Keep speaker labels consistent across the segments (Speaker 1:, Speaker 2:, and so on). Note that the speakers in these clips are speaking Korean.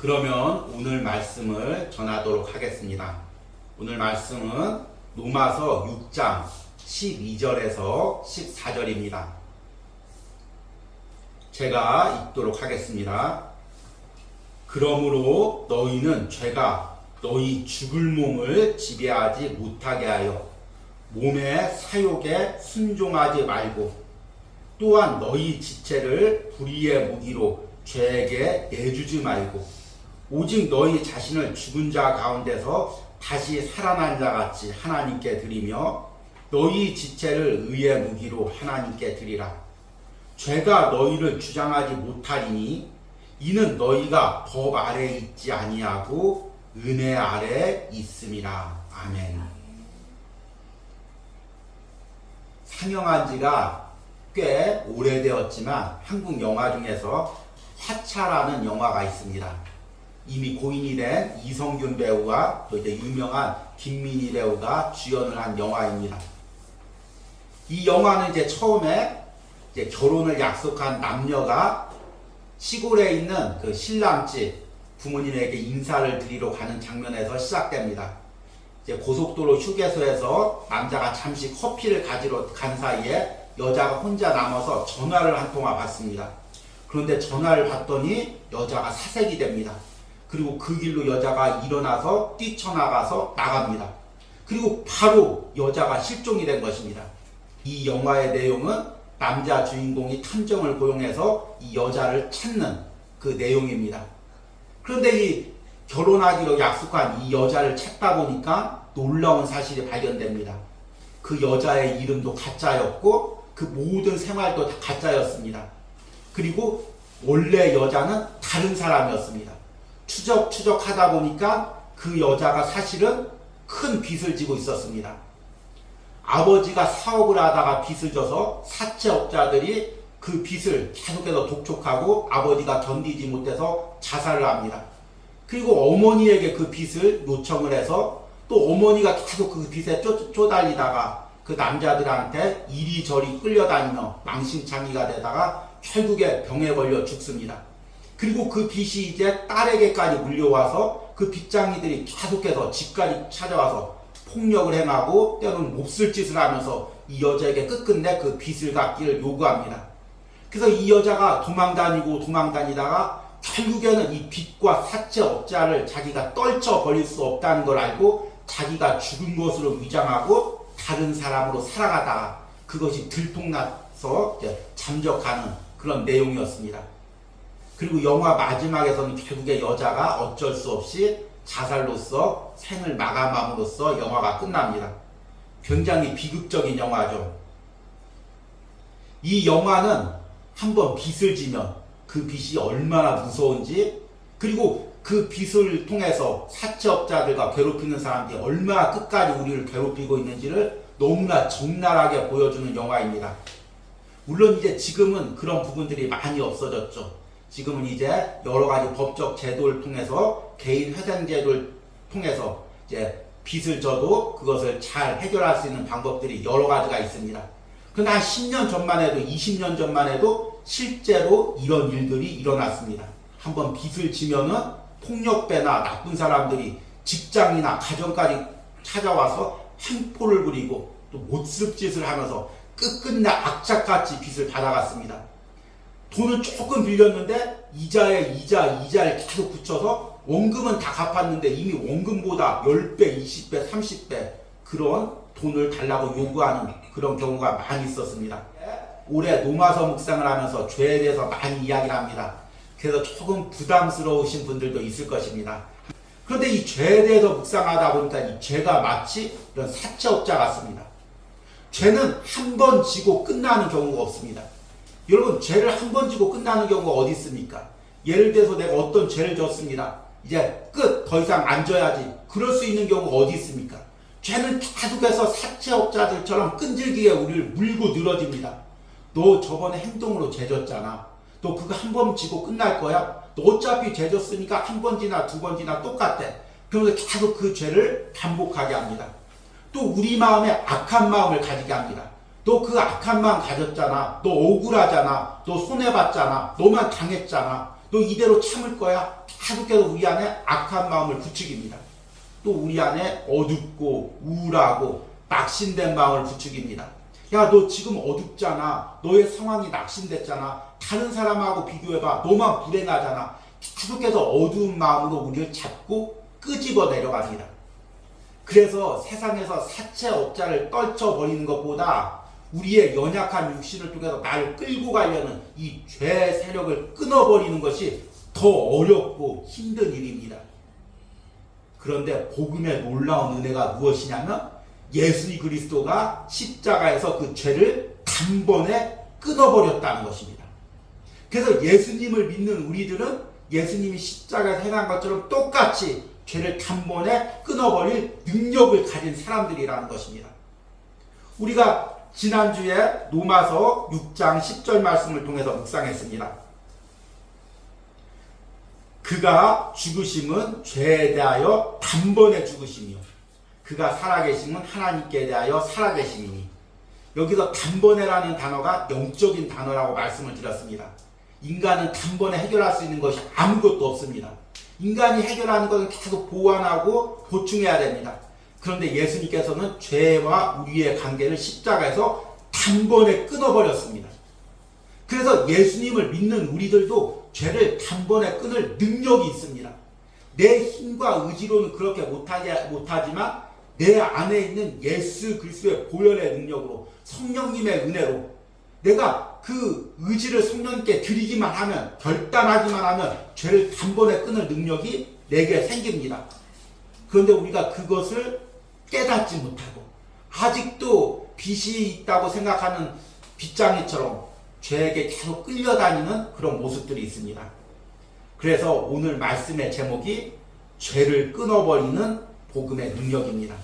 Speaker 1: 그러면 오늘 말씀을 전하도록 하겠습니다. 오늘 말씀은 로마서 6장 12절에서 14절입니다. 제가 읽도록 하겠습니다. 그러므로 너희는 죄가 너희 죽을 몸을 지배하지 못하게 하여 몸의 사욕에 순종하지 말고 또한 너희 지체를 불의의 무기로 죄에게 내주지 말고 오직 너희 자신을 죽은 자 가운데서 다시 살아난 자 같이 하나님께 드리며 너희 지체를 의의 무기로 하나님께 드리라. 죄가 너희를 주장하지 못하리니 이는 너희가 법 아래 있지 아니하고 은혜 아래 있음이라. 아멘. 상영한 지가 꽤 오래되었지만 한국 영화 중에서 화차라는 영화가 있습니다. 이미 고인이 된 이성균 배우와 또 이제 유명한 김민희 배우가 주연을 한 영화입니다. 이 영화는 이제 처음에 이제 결혼을 약속한 남녀가 시골에 있는 그 신랑집 부모님에게 인사를 드리러 가는 장면에서 시작됩니다. 이제 고속도로 휴게소에서 남자가 잠시 커피를 가지러 간 사이에 여자가 혼자 남아서 전화를 한 통화 받습니다. 그런데 전화를 받더니 여자가 사색이 됩니다. 그리고 그 길로 여자가 일어나서 뛰쳐나가서 나갑니다. 그리고 바로 여자가 실종이 된 것입니다. 이 영화의 내용은 남자 주인공이 탐정을 고용해서 이 여자를 찾는 그 내용입니다. 그런데 이 결혼하기로 약속한 이 여자를 찾다 보니까 놀라운 사실이 발견됩니다. 그 여자의 이름도 가짜였고 그 모든 생활도 다 가짜였습니다. 그리고 원래 여자는 다른 사람이었습니다. 추적 추적하다 보니까 그 여자가 사실은 큰 빚을 지고 있었습니다. 아버지가 사업을 하다가 빚을 져서 사채업자들이 그 빚을 계속해서 독촉하고 아버지가 견디지 못해서 자살을 합니다. 그리고 어머니에게 그 빚을 요청을 해서 또 어머니가 계속 그 빚에 쪼, 쪼달리다가 그 남자들한테 이리저리 끌려다니며 망신창이가 되다가 결국에 병에 걸려 죽습니다. 그리고 그 빚이 이제 딸에게까지 물려와서 그 빚장이들이 계속해서 집까지 찾아와서 폭력을 행하고 때로는 몹쓸 짓을 하면서 이 여자에게 끝끝내 그 빚을 갚기를 요구합니다. 그래서 이 여자가 도망 다니고 도망 다니다가 결국에는 이 빚과 사채업자를 자기가 떨쳐 버릴 수 없다는 걸 알고 자기가 죽은 것으로 위장하고 다른 사람으로 살아가다가 그것이 들통나서 잠적하는 그런 내용이었습니다. 그리고 영화 마지막에서는 결국에 여자가 어쩔 수 없이 자살로서 생을 마감함으로써 영화가 끝납니다. 굉장히 비극적인 영화죠. 이 영화는 한번 빚을 지면 그 빚이 얼마나 무서운지 그리고 그 빚을 통해서 사채업자들과 괴롭히는 사람들이 얼마나 끝까지 우리를 괴롭히고 있는지를 너무나 적나라하게 보여주는 영화입니다. 물론 이제 지금은 그런 부분들이 많이 없어졌죠. 지금은 이제 여러 가지 법적 제도를 통해서 개인 회생 제도를 통해서 이제 빚을 져도 그것을 잘 해결할 수 있는 방법들이 여러 가지가 있습니다. 그런데 한 10년 전만 해도 20년 전만 해도 실제로 이런 일들이 일어났습니다. 한번 빚을 지면은 폭력배나 나쁜 사람들이 직장이나 가정까지 찾아와서 행포를 부리고 또 못쓸 짓을 하면서 끝끝내 악착같이 빚을 받아갔습니다. 돈을 조금 빌렸는데 이자에 이자, 이자를 계속 붙여서 원금은 다 갚았는데 이미 원금보다 10배, 20배, 30배 그런 돈을 달라고 요구하는 그런 경우가 많이 있었습니다. 올해 노마서 묵상을 하면서 죄에 대해서 많이 이야기를 합니다. 그래서 조금 부담스러우신 분들도 있을 것입니다. 그런데 이 죄에 대해서 묵상하다 보니까 이 죄가 마치 이런 사채업자 같습니다. 죄는 한 번 지고 끝나는 경우가 없습니다. 여러분, 죄를 한 번 지고 끝나는 경우가 어디 있습니까? 예를 들어서 내가 어떤 죄를 졌습니다. 이제 끝, 더 이상 안 져야지. 그럴 수 있는 경우가 어디 있습니까? 죄는 계속해서 사채업자들처럼 끈질기게 우리를 물고 늘어집니다. 너 저번에 행동으로 죄 졌잖아. 너 그거 한 번 지고 끝날 거야? 너 어차피 죄 졌으니까 한 번 지나 두 번 지나 똑같대. 그러면서 계속 그 죄를 반복하게 합니다. 또 우리 마음에 악한 마음을 가지게 합니다. 너 그 악한 마음 가졌잖아. 너 억울하잖아. 너 손해봤잖아. 너만 당했잖아. 너 이대로 참을 거야? 계속해서 우리 안에 악한 마음을 부추깁니다. 또 우리 안에 어둡고 우울하고 낙심된 마음을 부추깁니다. 야, 너 지금 어둡잖아. 너의 상황이 낙심됐잖아. 다른 사람하고 비교해봐. 너만 불행하잖아. 계속해서 어두운 마음으로 우리를 잡고 끄집어 내려갑니다. 그래서 세상에서 사채 업자를 떨쳐버리는 것보다 우리의 연약한 육신을 통해서 나를 끌고 가려는 이 죄 세력을 끊어버리는 것이 더 어렵고 힘든 일입니다. 그런데 복음의 놀라운 은혜가 무엇이냐면 예수 그리스도가 십자가에서 그 죄를 단번에 끊어버렸다는 것입니다. 그래서 예수님을 믿는 우리들은 예수님이 십자가에서 행한 것처럼 똑같이 죄를 단번에 끊어버릴 능력을 가진 사람들이라는 것입니다. 우리가 지난주에 로마서 6장 10절 말씀을 통해서 묵상했습니다. 그가 죽으심은 죄에 대하여 단번에 죽으심이요. 그가 살아계심은 하나님께 대하여 살아계심이니. 여기서 단번에라는 단어가 영적인 단어라고 말씀을 드렸습니다. 인간은 단번에 해결할 수 있는 것이 아무것도 없습니다. 인간이 해결하는 것은 계속 보완하고 보충해야 됩니다. 그런데 예수님께서는 죄와 우리의 관계를 십자가에서 단번에 끊어버렸습니다. 그래서 예수님을 믿는 우리들도 죄를 단번에 끊을 능력이 있습니다. 내 힘과 의지로는 그렇게 못하지, 못하지만 내 안에 있는 예수 그리스도의 보혈의 능력으로 성령님의 은혜로 내가 그 의지를 성령님께 드리기만 하면 결단하기만 하면 죄를 단번에 끊을 능력이 내게 생깁니다. 그런데 우리가 그것을 깨닫지 못하고 아직도 빚이 있다고 생각하는 빚장이처럼 죄에게 계속 끌려다니는 그런 모습들이 있습니다. 그래서 오늘 말씀의 제목이 죄를 끊어버리는 복음의 능력입니다.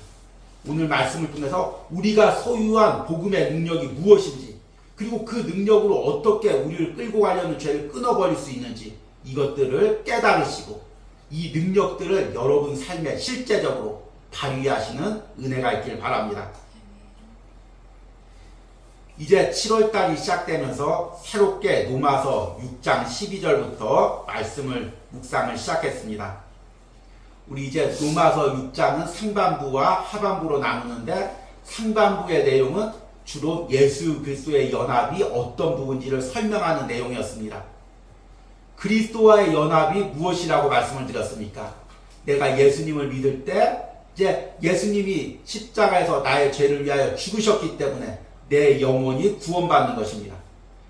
Speaker 1: 오늘 말씀을 통해서 우리가 소유한 복음의 능력이 무엇인지 그리고 그 능력으로 어떻게 우리를 끌고 가려는 죄를 끊어버릴 수 있는지 이것들을 깨달으시고 이 능력들을 여러분 삶에 실제적으로 발휘하시는 은혜가 있길 바랍니다. 이제 7월달이 시작되면서 새롭게 노마서 6장 12절부터 말씀을 묵상을 시작했습니다. 우리 이제 노마서 6장은 상반부와 하반부로 나누는데 상반부의 내용은 주로 예수 그리스도의 연합이 어떤 부분인지를 설명하는 내용이었습니다. 그리스도와의 연합이 무엇이라고 말씀을 드렸습니까? 내가 예수님을 믿을 때 이제 예수님이 십자가에서 나의 죄를 위하여 죽으셨기 때문에 내 영혼이 구원받는 것입니다.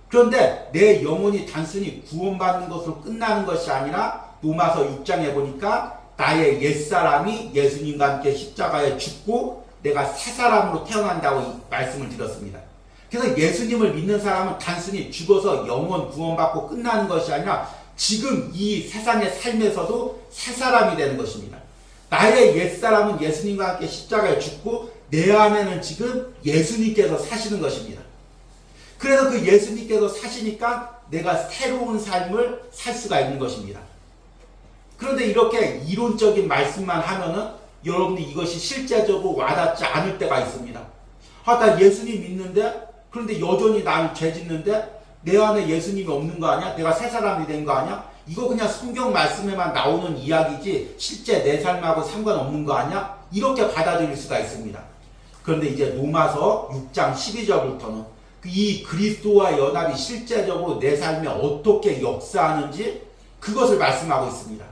Speaker 1: 그런데 내 영혼이 단순히 구원받는 것으로 끝나는 것이 아니라 로마서 6장에 보니까 나의 옛사람이 예수님과 함께 십자가에 죽고 내가 새 사람으로 태어난다고 말씀을 드렸습니다. 그래서 예수님을 믿는 사람은 단순히 죽어서 영원 구원받고 끝나는 것이 아니라 지금 이 세상의 삶에서도 새 사람이 되는 것입니다. 나의 옛사람은 예수님과 함께 십자가에 죽고 내 안에는 지금 예수님께서 사시는 것입니다. 그래서 그 예수님께서 사시니까 내가 새로운 삶을 살 수가 있는 것입니다. 그런데 이렇게 이론적인 말씀만 하면은 여러분이 이것이 실제적으로 와닿지 않을 때가 있습니다. 아, 나 예수님 믿는데 그런데 여전히 나는 죄 짓는데 내 안에 예수님이 없는 거 아니야? 내가 새 사람이 된 거 아니야? 이거 그냥 성경 말씀에만 나오는 이야기지 실제 내 삶하고 상관없는 거 아니야? 이렇게 받아들일 수가 있습니다. 그런데 이제 로마서 6장 12절부터는 이 그리스도와 연합이 실제적으로 내 삶에 어떻게 역사하는지 그것을 말씀하고 있습니다.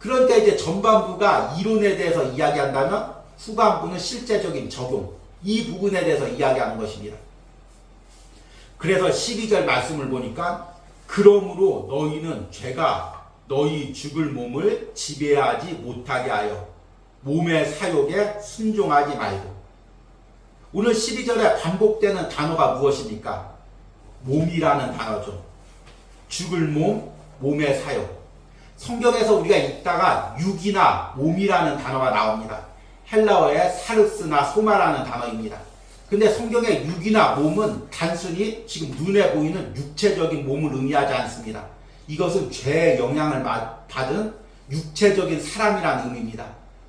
Speaker 1: 그러니까 이제 전반부가 이론에 대해서 이야기한다면 후반부는 실제적인 적용, 이 부분에 대해서 이야기하는 것입니다. 그래서 12절 말씀을 보니까 그러므로 너희는 죄가 너희 죽을 몸을 지배하지 못하게 하여 몸의 사욕에 순종하지 말고 오늘 12절에 반복되는 단어가 무엇입니까? 몸이라는 단어죠. 죽을 몸, 몸의 사욕. 성경에서 우리가 읽다가 육이나 몸이라는 단어가 나옵니다. 헬라어의 사르스나 소마라는 단어입니다. 근데 성경의 육이나 몸은 단순히 지금 눈에 보이는 육체적인 몸을 의미하지 않습니다. 이것은 죄의 영향을 받은 육체적인 사람이라는 의미입니다.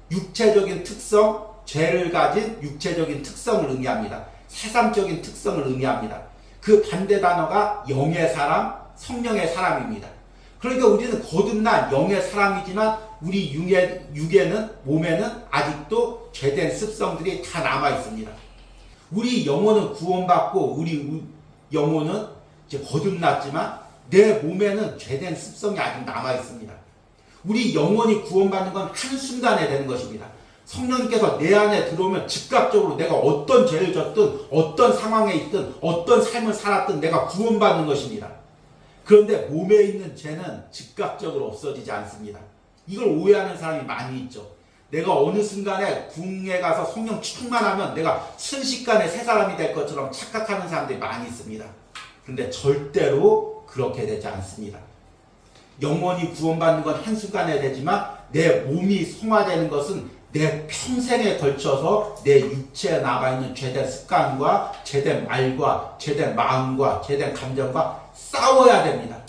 Speaker 1: 육체적인 특성, 죄를 가진 육체적인 특성을 의미합니다. 세상적인 특성을 의미합니다. 그 반대 단어가 영의 사람, 성령의 사람입니다. 그러니까 우리는 거듭난 영의 사람이지만 우리 육에, 육에는 몸에는 아직도 죄된 습성들이 다 남아 있습니다. 우리 영혼은 구원받고 우리 우- 영혼은 이제 거듭났지만 내 몸에는 죄된 습성이 아직 남아 있습니다. 우리 영혼이 구원받는 건 한순간에 되는 것입니다. 성령님께서 내 안에 들어오면 즉각적으로 내가 어떤 죄를 졌든 어떤 상황에 있든 어떤 삶을 살았든 내가 구원받는 것입니다. 그런데 몸에 있는 죄는 즉각적으로 없어지지 않습니다. 이걸 오해하는 사람이 많이 있죠. 내가 어느 순간에 궁에 가서 성령 충만하면 내가 순식간에 새 사람이 될 것처럼 착각하는 사람들이 많이 있습니다. 근데 절대로 그렇게 되지 않습니다. 영원히 구원받는 건 한순간에 되지만 내 몸이 성화되는 것은 내 평생에 걸쳐서 내 육체에 남아있는 죄된 습관과 죄된 말과 죄된 마음과 죄된 감정과 싸워야 됩니다.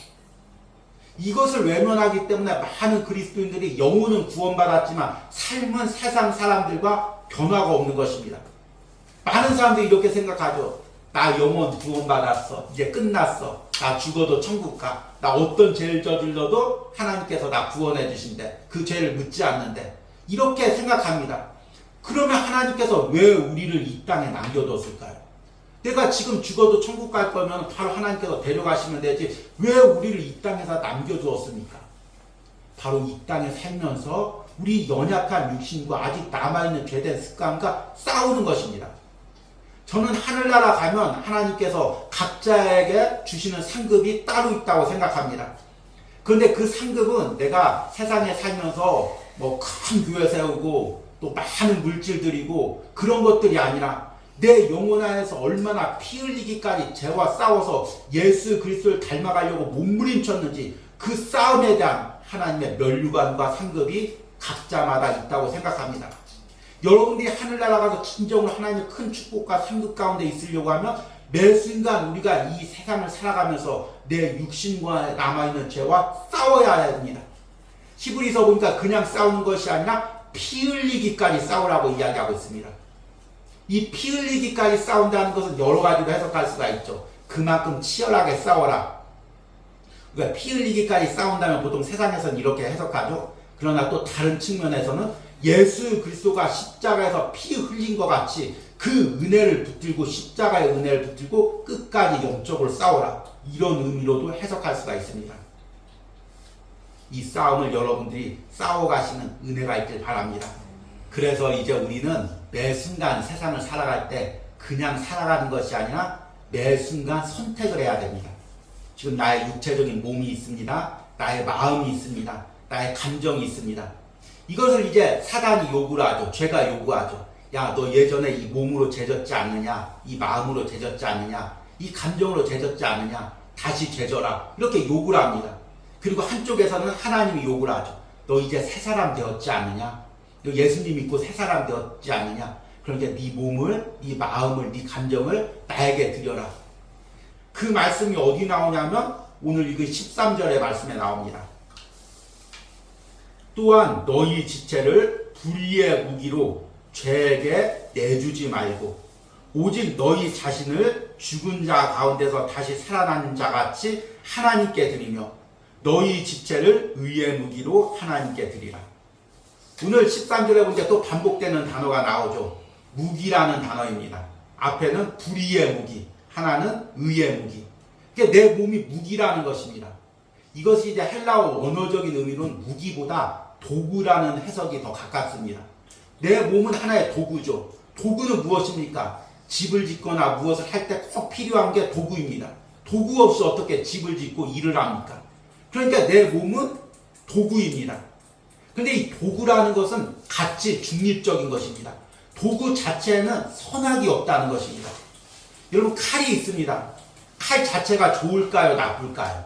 Speaker 1: 이것을 외면하기 때문에 많은 그리스도인들이 영혼은 구원받았지만 삶은 세상 사람들과 변화가 없는 것입니다. 많은 사람들이 이렇게 생각하죠. 나 영혼 구원받았어. 이제 끝났어. 나 죽어도 천국 가. 나 어떤 죄를 저질러도 하나님께서 나 구원해 주신대. 그 죄를 묻지 않는데. 이렇게 생각합니다. 그러면 하나님께서 왜 우리를 이 땅에 남겨뒀을까요? 내가 지금 죽어도 천국 갈 거면 바로 하나님께서 데려가시면 되지. 왜 우리를 이 땅에서 남겨두었습니까? 바로 이 땅에 살면서 우리 연약한 육신과 아직 남아있는 죄된 습관과 싸우는 것입니다. 저는 하늘나라 가면 하나님께서 각자에게 주시는 상급이 따로 있다고 생각합니다. 그런데 그 상급은 내가 세상에 살면서 뭐 큰 교회 세우고 또 많은 물질 들이고 그런 것들이 아니라 내 영혼 안에서 얼마나 피 흘리기까지 죄와 싸워서 예수 그리스도를 닮아가려고 몸부림쳤는지 그 싸움에 대한 하나님의 면류관과 상급이 각자마다 있다고 생각합니다. 여러분들이 하늘나라 가서 진정으로 하나님의 큰 축복과 상급 가운데 있으려고 하면 매 순간 우리가 이 세상을 살아가면서 내 육신과 남아있는 죄와 싸워야 됩니다. 히브리서 보니까 그냥 싸우는 것이 아니라 피 흘리기까지 싸우라고 이야기하고 있습니다. 이 피 흘리기까지 싸운다는 것은 여러 가지로 해석할 수가 있죠. 그만큼 치열하게 싸워라. 그러니까 피 흘리기까지 싸운다면 보통 세상에서는 이렇게 해석하죠. 그러나 또 다른 측면에서는 예수 그리스도가 십자가에서 피 흘린 것 같이 그 은혜를 붙들고 십자가의 은혜를 붙들고 끝까지 영적으로 싸워라. 이런 의미로도 해석할 수가 있습니다. 이 싸움을 여러분들이 싸워가시는 은혜가 있길 바랍니다. 그래서 이제 우리는 매 순간 세상을 살아갈 때 그냥 살아가는 것이 아니라 매 순간 선택을 해야 됩니다. 지금 나의 육체적인 몸이 있습니다. 나의 마음이 있습니다. 나의 감정이 있습니다. 이것을 이제 사단이 요구를 하죠. 죄가 요구하죠. 야, 너 예전에 이 몸으로 죄졌지 않느냐? 이 마음으로 죄졌지 않느냐? 이 감정으로 죄졌지 않느냐? 다시 죄져라. 이렇게 요구를 합니다. 그리고 한쪽에서는 하나님이 요구를 하죠. 너 이제 새 사람 되었지 않느냐? 너 예수님 믿고 새 사람 되었지 않느냐? 그러니까 네 몸을, 네 마음을, 네 감정을 나에게 드려라. 그 말씀이 어디 나오냐면 오늘 이거 13절의 말씀에 나옵니다. 또한 너희 지체를 불의의 무기로 죄에게 내주지 말고 오직 너희 자신을 죽은 자 가운데서 다시 살아난 자 같이 하나님께 드리며 너희 지체를 의의 무기로 하나님께 드리라. 오늘 13절에 보니까 또 반복되는 단어가 나오죠. 무기라는 단어입니다. 앞에는 불의의 무기, 하나는 의의 무기. 그게 내 몸이 무기라는 것입니다. 이것이 이제 헬라어 언어적인 의미로는 무기보다 도구라는 해석이 더 가깝습니다. 내 몸은 하나의 도구죠. 도구는 무엇입니까? 집을 짓거나 무엇을 할 때 꼭 필요한 게 도구입니다. 도구 없이 어떻게 집을 짓고 일을 합니까? 그러니까 내 몸은 도구입니다. 근데 이 도구라는 것은 같이 중립적인 것입니다. 도구 자체에는 선악이 없다는 것입니다. 여러분 칼이 있습니다. 칼 자체가 좋을까요, 나쁠까요?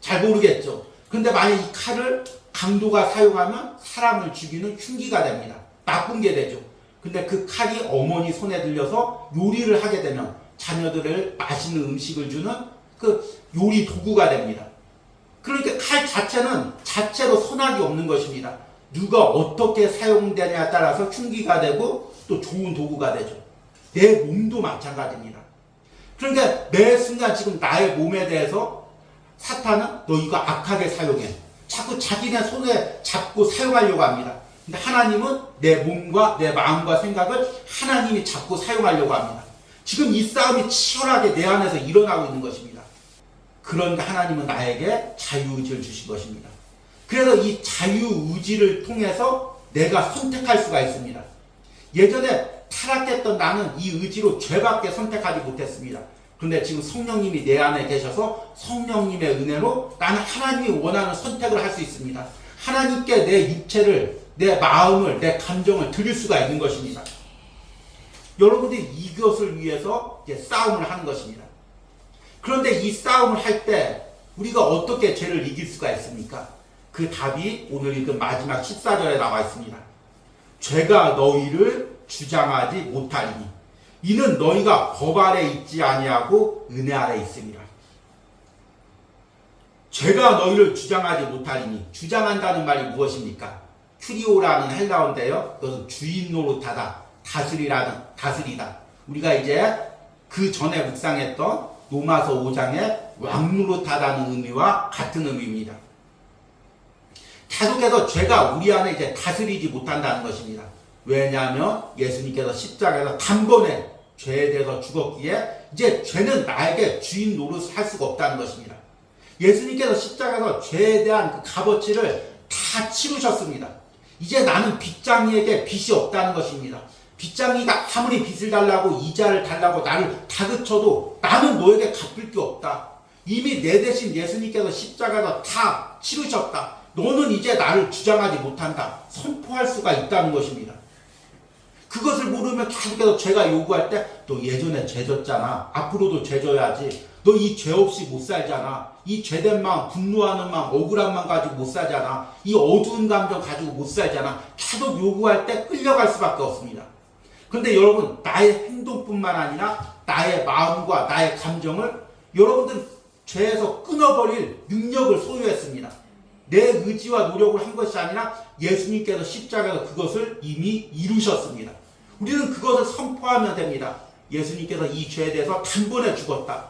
Speaker 1: 잘 모르겠죠. 근데 만약 이 칼을 강도가 사용하면 사람을 죽이는 흉기가 됩니다. 나쁜 게 되죠. 근데 그 칼이 어머니 손에 들려서 요리를 하게 되면 자녀들을 맛있는 음식을 주는 그 요리 도구가 됩니다. 그러니까 칼 자체는 자체로 선악이 없는 것입니다. 누가 어떻게 사용되냐에 따라서 흉기가 되고 또 좋은 도구가 되죠. 내 몸도 마찬가지입니다. 그러니까 매 순간 지금 나의 몸에 대해서 사탄은 너 이거 악하게 사용해. 자꾸 자기네 손에 잡고 사용하려고 합니다. 근데 하나님은 내 몸과 내 마음과 생각을 하나님이 잡고 사용하려고 합니다. 지금 이 싸움이 치열하게 내 안에서 일어나고 있는 것입니다. 그런데 하나님은 나에게 자유의지를 주신 것입니다. 그래서 이 자유의지를 통해서 내가 선택할 수가 있습니다. 예전에 타락했던 나는 이 의지로 죄밖에 선택하지 못했습니다. 그런데 지금 성령님이 내 안에 계셔서 성령님의 은혜로 나는 하나님이 원하는 선택을 할 수 있습니다. 하나님께 내 육체를, 내 마음을, 내 감정을 드릴 수가 있는 것입니다. 여러분들이 이것을 위해서 싸움을 하는 것입니다. 그런데 이 싸움을 할 때 우리가 어떻게 죄를 이길 수가 있습니까? 그 답이 오늘 읽은 마지막 14절에 나와 있습니다. 죄가 너희를 주장하지 못하리니 이는 너희가 법 아래 있지 아니하고 은혜 아래 있습니다. 죄가 너희를 주장하지 못하리니 주장한다는 말이 무엇입니까? 큐리오라는 헬라어인데요. 그것은 주인 노릇하다, 다스리라는 다스리다. 우리가 이제 그 전에 묵상했던 로마서 5장의 왕노릇하다는 의미와 같은 의미입니다. 계속해서 죄가 우리 안에 이제 다스리지 못한다는 것입니다. 왜냐하면 예수님께서 십자가에서 단번에 죄에 대해서 죽었기에 이제 죄는 나에게 주인 노릇을 할 수가 없다는 것입니다. 예수님께서 십자가에서 죄에 대한 그 값어치를 다 치르셨습니다. 이제 나는 빚장이에게 빚이 없다는 것입니다. 빚장이가 아무리 빚을 달라고 이자를 달라고 나를 다그쳐도 나는 너에게 갚을 게 없다. 이미 내 대신 예수님께서 십자가에서 다 치르셨다. 너는 이제 나를 주장하지 못한다. 선포할 수가 있다는 것입니다. 그것을 모르면 계속해서 죄가 요구할 때 너 예전에 죄졌잖아. 앞으로도 죄져야지. 너 이 죄 없이 못 살잖아. 이 죄된 마음, 분노하는 마음, 억울한 마음 가지고 못 살잖아. 이 어두운 감정 가지고 못 살잖아. 계속 요구할 때 끌려갈 수밖에 없습니다. 그런데 여러분, 나의 행동뿐만 아니라 나의 마음과 나의 감정을 여러분들 죄에서 끊어버릴 능력을 소유했습니다. 내 의지와 노력을 한 것이 아니라 예수님께서 십자가에서 그것을 이미 이루셨습니다. 우리는 그것을 선포하면 됩니다. 예수님께서 이 죄에 대해서 단번에 죽었다.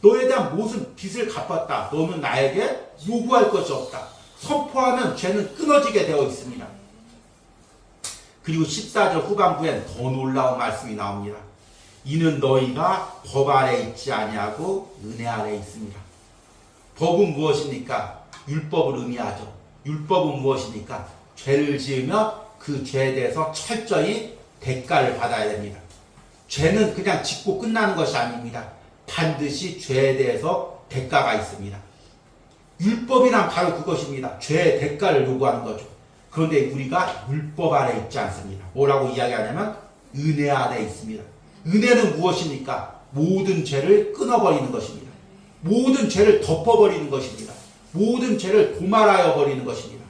Speaker 1: 너에 대한 모든 빚을 갚았다. 너는 나에게 요구할 것이 없다. 선포하면 죄는 끊어지게 되어 있습니다. 그리고 14절 후반부엔 더 놀라운 말씀이 나옵니다. 이는 너희가 법 아래 있지 아니하고 은혜 아래 있습니다. 법은 무엇입니까? 율법을 의미하죠. 율법은 무엇입니까? 죄를 지으면 그 죄에 대해서 철저히 대가를 받아야 됩니다. 죄는 그냥 짓고 끝나는 것이 아닙니다. 반드시 죄에 대해서 대가가 있습니다. 율법이란 바로 그것입니다. 죄의 대가를 요구하는 거죠. 그런데 우리가 율법 아래 있지 않습니다. 뭐라고 이야기하냐면 은혜 아래 있습니다. 은혜는 무엇입니까? 모든 죄를 끊어버리는 것입니다. 모든 죄를 덮어버리는 것입니다. 모든 죄를 도말하여 버리는 것입니다.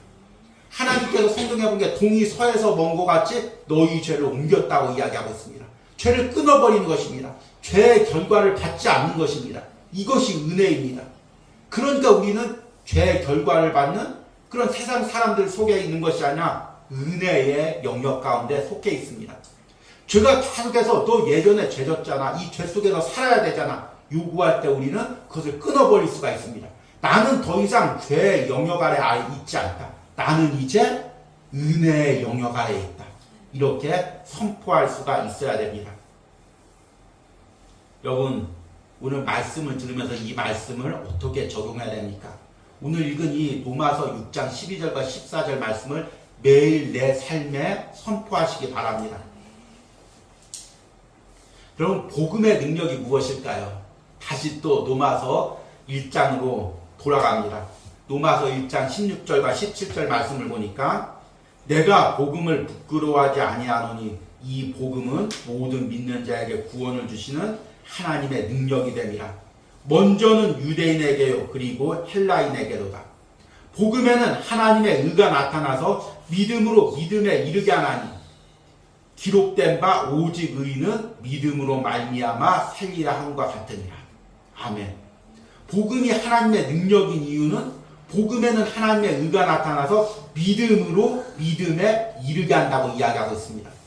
Speaker 1: 하나님께서 성경에 보게 동이 서에서 먼 것 같이 너희 죄를 옮겼다고 이야기하고 있습니다. 죄를 끊어버리는 것입니다. 죄의 결과를 받지 않는 것입니다. 이것이 은혜입니다. 그러니까 우리는 죄의 결과를 받는 그런 세상 사람들 속에 있는 것이 아니라 은혜의 영역 가운데 속해 있습니다. 죄가 계속해서 너 예전에 죄졌잖아. 이 죄 속에서 살아야 되잖아. 요구할 때 우리는 그것을 끊어버릴 수가 있습니다. 나는 더 이상 죄의 영역 아래 있지 않다. 나는 이제 은혜의 영역 아래 있다. 이렇게 선포할 수가 있어야 됩니다. 여러분, 오늘 말씀을 들으면서 이 말씀을 어떻게 적용해야 됩니까? 오늘 읽은 이 로마서 6장 12절과 14절 말씀을 매일 내 삶에 선포하시기 바랍니다. 그럼 복음의 능력이 무엇일까요? 다시 또 로마서 1장으로 돌아갑니다. 로마서 1장 16절과 17절 말씀을 보니까 내가 복음을 부끄러워하지 아니하노니 이 복음은 모든 믿는 자에게 구원을 주시는 하나님의 능력이 됩니다. 먼저는 유대인에게요 그리고 헬라인에게로다. 복음에는 하나님의 의가 나타나서 믿음으로 믿음에 이르게 하나니 기록된 바 오직 의는 믿음으로 말미암아 살리라 함과 같으니라. 아멘. 복음이 하나님의 능력인 이유는 복음에는 하나님의 의가 나타나서 믿음으로 믿음에 이르게 한다고 이야기하고 있습니다.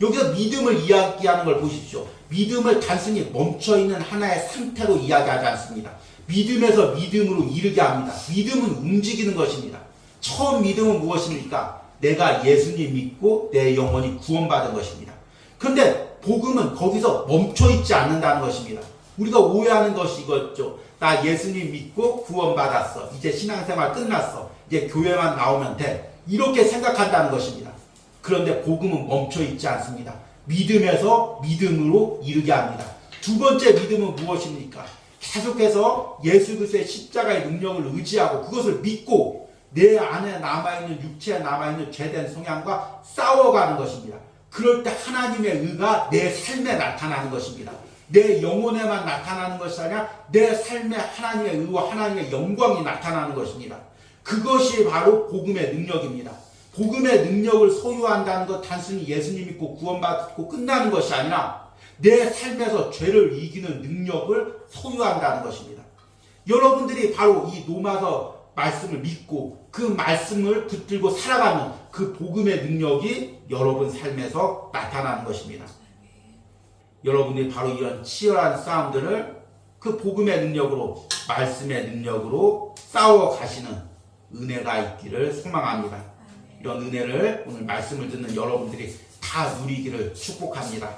Speaker 1: 여기서 믿음을 이야기하는 걸 보십시오. 믿음을 단순히 멈춰있는 하나의 상태로 이야기하지 않습니다. 믿음에서 믿음으로 이르게 합니다. 믿음은 움직이는 것입니다. 처음 믿음은 무엇입니까? 내가 예수님 믿고 내 영혼이 구원받은 것입니다. 그런데 복음은 거기서 멈춰 있지 않는다는 것입니다. 우리가 오해하는 것이 이거죠. 나 예수님 믿고 구원받았어. 이제 신앙생활 끝났어. 이제 교회만 나오면 돼. 이렇게 생각한다는 것입니다. 그런데 복음은 멈춰 있지 않습니다. 믿음에서 믿음으로 이르게 합니다. 두 번째 믿음은 무엇입니까? 계속해서 예수 그리스도의 십자가의 능력을 의지하고 그것을 믿고 내 안에 남아있는 육체에 남아있는 죄된 성향과 싸워가는 것입니다. 그럴 때 하나님의 의가 내 삶에 나타나는 것입니다. 내 영혼에만 나타나는 것이 아니라 내 삶에 하나님의 의와 하나님의 영광이 나타나는 것입니다. 그것이 바로 복음의 능력입니다. 복음의 능력을 소유한다는 것 단순히 예수님 믿고 구원받고 끝나는 것이 아니라 내 삶에서 죄를 이기는 능력을 소유한다는 것입니다. 여러분들이 바로 이 로마서 말씀을 믿고 그 말씀을 붙들고 살아가는 그 복음의 능력이 여러분 삶에서 나타나는 것입니다. 여러분들이 바로 이런 치열한 싸움들을 그 복음의 능력으로 말씀의 능력으로 싸워 가시는 은혜가 있기를 소망합니다. 이런 은혜를 오늘 말씀을 듣는 여러분들이 다 누리기를 축복합니다.